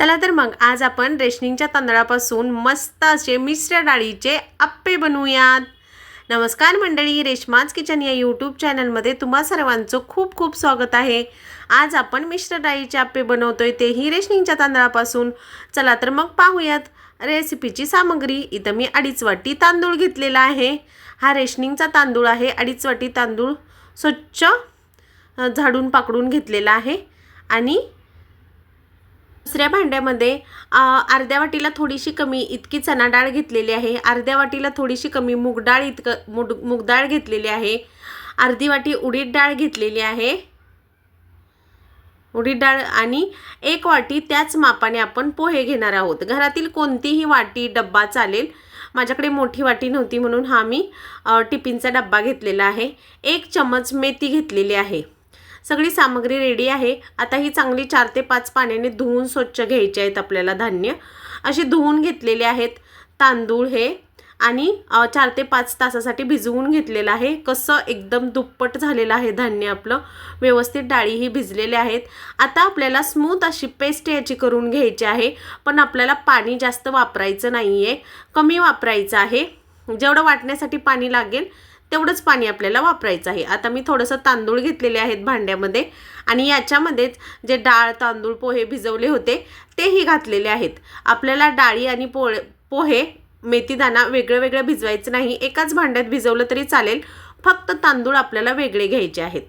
चला तर मग आज आपण रेशनिंगच्या तांदळापासून मस्त असे मिश्र डाळीचे आप्पे बनवूयात. नमस्कार मंडळी रेशमाज किचन या यूट्यूब चॅनलमध्ये तुम्हा सर्वांचं खूप खूप स्वागत आहे. आज आपण मिश्र डाळीचे आप्पे बनवतोय तेही रेशनिंगच्या तांदळापासून. चला तर मग पाहूयात रेसिपीची सामग्री. इथं मी अडीच वाटी तांदूळ घेतलेला आहे. हा रेशनिंगचा तांदूळ आहे. अडीच वाटी तांदूळ स्वच्छ झाडून पाकडून घेतलेला आहे. आणि दुसऱ्या भांड्यामध्ये अर्ध्या वाटीला थोडीशी कमी इतकी चणा डाळ घेतलेली आहे. अर्ध्या वाटीला थोडीशी कमी मूग डाळ इतकं मुड मूग डाळ घेतलेली आहे. अर्धी वाटी उडीद डाळ घेतलेली आहे. उडीद डाळ आणि एक वाटी त्याच मापाने आपण पोहे घेणार आहोत. घरातील कोणतीही वाटी डब्बा चालेल. माझ्याकडे मोठी वाटी नव्हती म्हणून हा मी टिफिनचा डब्बा घेतलेला आहे. एक चमच मेथी घेतलेली आहे. सगळी सामग्री रेडी आहे. आता ही चांगली चार ते पाच पाण्याने धुवून स्वच्छ घ्यायचे आहेत आपल्याला धान्य. असे धुवून घेतलेले आहेत तांदूळ हे. आणि चार ते पाच तासासाठी भिजवून घेतलेलं आहे. कसं एकदम दुप्पट झालेलं आहे धान्य आपलं. व्यवस्थित डाळीही भिजलेल्या आहेत. आता आपल्याला स्मूथ अशी पेस्ट याची करून घ्यायची आहे. पण आपल्याला पाणी जास्त वापरायचं नाही आहे कमी वापरायचं आहे. जेवढं वाटण्यासाठी पाणी लागेल तेवढंच पाणी आपल्याला वापरायचं आहे. आता मी थोडंसं तांदूळ घेतलेले आहेत भांड्यामध्ये आणि याच्यामध्येच जे डाळ तांदूळ पोहे भिजवले होते तेही घातलेले आहेत. आपल्याला डाळी आणि पोळे पोहे मेथीदाणा वेगळं वेगळं भिजवायचं नाही. एकाच भांड्यात भिजवलं तरी चालेल. फक्त तांदूळ आपल्याला वेगळे घ्यायचे आहेत.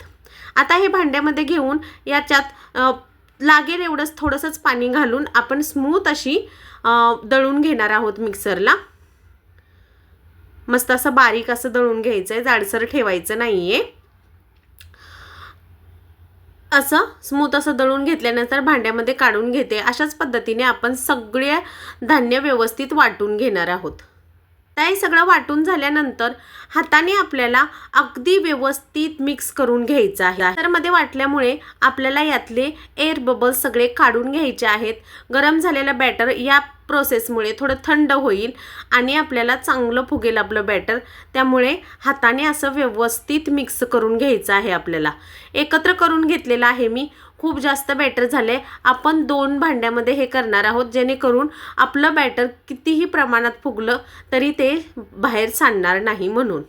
आता हे भांड्यामध्ये घेऊन याच्यात लागेल एवढंच थोडंसंच पाणी घालून आपण स्मूथ अशी दळून घेणार आहोत मिक्सरला. मस्त असं बारीक असं दळून घ्यायचं आहे जाडसर ठेवायचं नाही आहे असं स्मूथ असं दळून घेतल्यानंतर भांड्यामध्ये काढून घेते. अशाच पद्धतीने आपण सगळे धान्य व्यवस्थित वाटून घेणार आहोत. आता हे सगळं वाटून झाल्यानंतर हाताने आपल्याला अगदी व्यवस्थित मिक्स करून घ्यायचं आहे. तर मध्ये वाटल्यामुळे आपल्याला यातले एअर बबल्स सगळे काढून घ्यायचे आहेत. गरम झालेलं बॅटर या प्रोसेसमुळे थोडं थंड होईल आणि आपल्याला चांगलं फुगेल आपलं बॅटर त्यामुळे हाताने असं व्यवस्थित मिक्स करून घ्यायचं आहे आपल्याला. एकत्र करून घेतलेलं आहे मी. खूप जास्त बॅटर झाले. आपण दोन भांड्यामध्ये हे करणार आहोत जेणेकरून आपलं बॅटर कितीही प्रमाणात फुगलं तरी ते बाहेर सांडणार नाही म्हणून.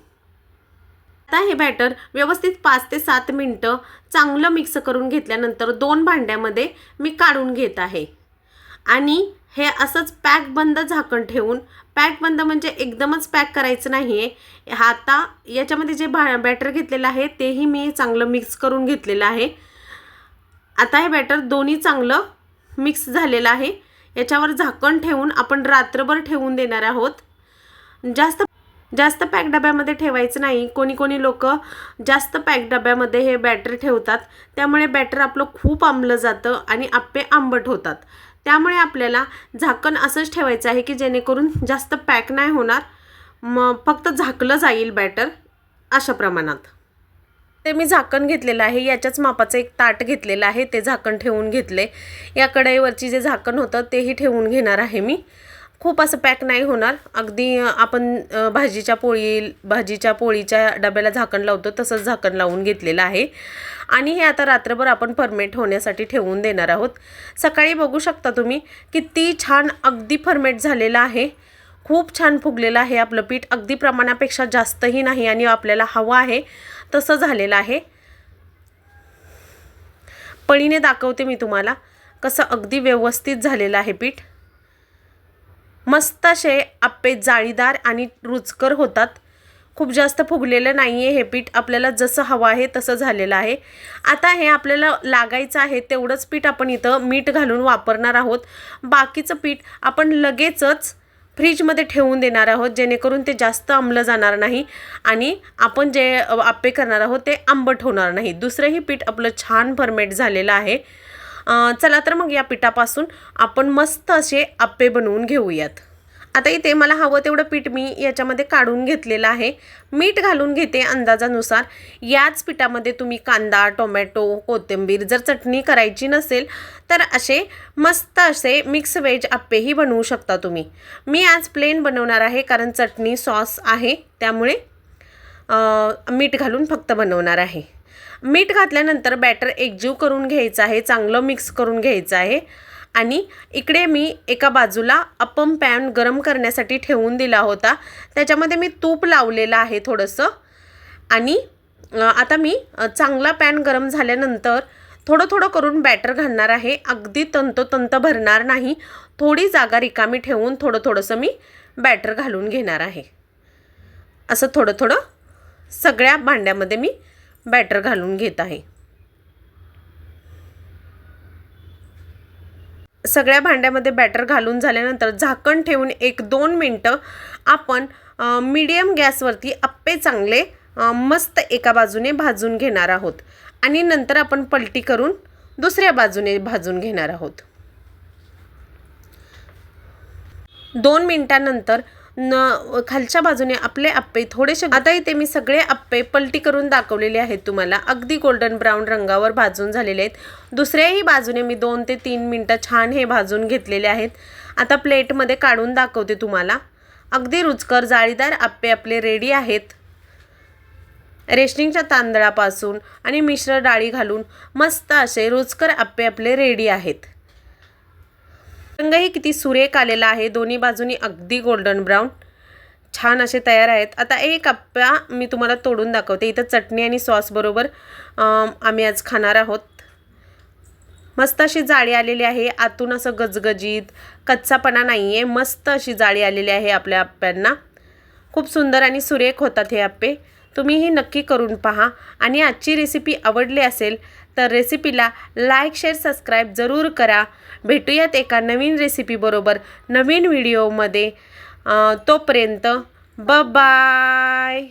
आता हे बॅटर व्यवस्थित पाच ते सात मिनटं चांगलं मिक्स करून घेतल्यानंतर दोन भांड्यामध्ये मी काढून घेत आहे. आणि हे असंच पॅक बंद झाकण ठेवून पॅक बंद म्हणजे एकदमच पॅक करायचं नाही आहे आता याच्यामध्ये जे भा बॅटर घेतलेलं आहे तेही मी चांगलं मिक्स करून घेतलेलं आहे. आता हे बॅटर दोन्ही चांगलं मिक्स झालेलं आहे. याच्यावर झाकण ठेवून आपण रात्रभर ठेवून देणार आहोत. जास्त जास्त पॅक डब्यामध्ये ठेवायचं नाही. कोणी कोणी लोक जास्त पॅक डब्यामध्ये हे बॅटर ठेवतात. त्यामुळे बॅटर आपलं खूप आंबलं जातं आणि आप्पे आंबट होतात. त्यामुळे आपल्याला झाकण असंच ठेवायचं आहे की जेणेकरून जास्त पॅक नाही होणार. मग फक्त झाकलं जाईल बॅटर अशा प्रमाणात. ते मी झाकण घेतलेलं आहे याच्याच मापाचं एक ताट घेतलेलं आहे ते झाकण ठेवून घेतले या कढईवरची जे झाकण होतं तेही ठेवून घेणार आहे मी. खूप असं पॅक नाही होणार. अगदी आपण भाजीच्या पोळी भाजीच्या पोळीच्या डब्याला झाकण लावतो तसंच झाकण लावून घेतलेलं आहे. आणि हे आता रात्रभर आपण फर्मेट होण्यासाठी ठेवून देणार आहोत. सकाळी बघू शकता तुम्ही किती छान अगदी फर्मेट झालेलं आहे. खूप छान फुगलेलं आहे आपलं पीठ. अगदी प्रमाणापेक्षा जास्तही नाही आणि आपल्याला हवं आहे तसं झालेलं आहे. पळीने दाखवते मी तुम्हाला कसं अगदी व्यवस्थित झालेलं आहे पीठ. मस्त असे आप्पे जाळीदार आणि रुचकर होतात. खूप जास्त फुगलेलं नाही आहे हे पीठ. आपल्याला जसं हवं आहे तसं झालेलं आहे. आता हे आपल्याला लागायचं आहे तेवढंच पीठ आपण इथं मीठ घालून वापरणार आहोत. बाकीचं पीठ आपण लगेचच फ्रीजमध्ये ठेवून देणार आहोत जेणेकरून ते जास्त अंमलं जाणार नाही आणि आपण जे आप्पे करणार आहोत ते आंबट होणार नाही. दुसरंही पीठ आपलं छान फर्मेट झालेलं आहे. चला तर मग या पिठापासून आपण मस्त असे आप्पे बनवून घेऊयात. आता इथे मला हवं तेवढं पीठ मी याच्यामध्ये काढून घेतलेलं आहे. मीठ घालून घेते अंदाजानुसार. याच पिठामध्ये तुम्ही कांदा टोमॅटो कोथिंबीर जर चटणी करायची नसेल तर असे मस्त असे मिक्स व्हेज आप्पेही बनवू शकता तुम्ही. मी आज प्लेन बनवणार आहे कारण चटणी सॉस आहे त्यामुळे मीठ घालून फक्त बनवणार आहे. मीठ घातल्यानंतर बॅटर एकजीव करून घ्यायचं आहे चांगलं मिक्स करून घ्यायचं आहे. आणि इकडे मी एका बाजूला अपम पॅन गरम करण्यासाठी ठेवून दिला होता. त्याच्यामध्ये मी तूप लावलेलं आहे थोडंसं. आणि आता मी चांगला पॅन गरम झाल्यानंतर थोडं थोडं करून बॅटर घालणार आहे. अगदी तंतोतंत भरणार नाही. थोडी जागा रिकामी ठेवून थोडं थोडंसं मी बॅटर घालून घेणार आहे. असं थोडं थोडं सगळ्या भांड्यामध्ये मी बॅटर घालून घेत आहे. सगळ्या भांड्यामध्ये बॅटर घालून झाल्यानंतर झाकण ठेवून एक दोन मिनटं आपण मीडियम गॅसवरती आप्पे चांगले मस्त एका बाजूने भाजून घेणार आहोत. आणि नंतर आपण पलटी करून दुसऱ्या बाजूने भाजून घेणार आहोत. दोन मिनटानंतर न खालच्या बाजूने आपले आप्पे थोडेसे आता इथे मी सगळे आप्पे पलटी करून दाखवलेले आहेत तुम्हाला. अगदी गोल्डन ब्राऊन रंगावर भाजून झालेले आहेत. दुसऱ्याही बाजूने मी दोन ते तीन मिनटं छान हे भाजून घेतलेले आहेत. आता प्लेटमध्ये काढून दाखवते तुम्हाला. अगदी रुचकर जाळीदार आप्पे आपले रेडी आहेत. रेशनिंगच्या तांदळापासून आणि मिश्र डाळी घालून मस्त असे रुचकर आप्पे आपले रेडी आहेत. रंगही किती सुरेख आलेला आहे. दोन्ही बाजूनी अगदी गोल्डन ब्राऊन छान असे तयार आहेत. आता एक आप्पा मी तुम्हाला तोडून दाखवते. इथं चटणी आणि सॉसबरोबर आम्ही आज खाणार आहोत. मस्त अशी जाळी आलेली आहे. आतून असं गजगजीत कच्चापणा नाही आहे मस्त अशी जाळी आलेली आहे आपल्या आप्प्यांना खूप सुंदर आणि सुरेख होतात हे आप्पे. तुम्हीही नक्की करून पहा. आणि आजची रेसिपी आवडली असेल तर रेसिपीला लाईक शेअर सबस्क्राईब जरूर करा. भेटूयात एका नवीन रेसिपीबरोबर नवीन व्हिडिओमध्ये तोपर्यंत ब बाय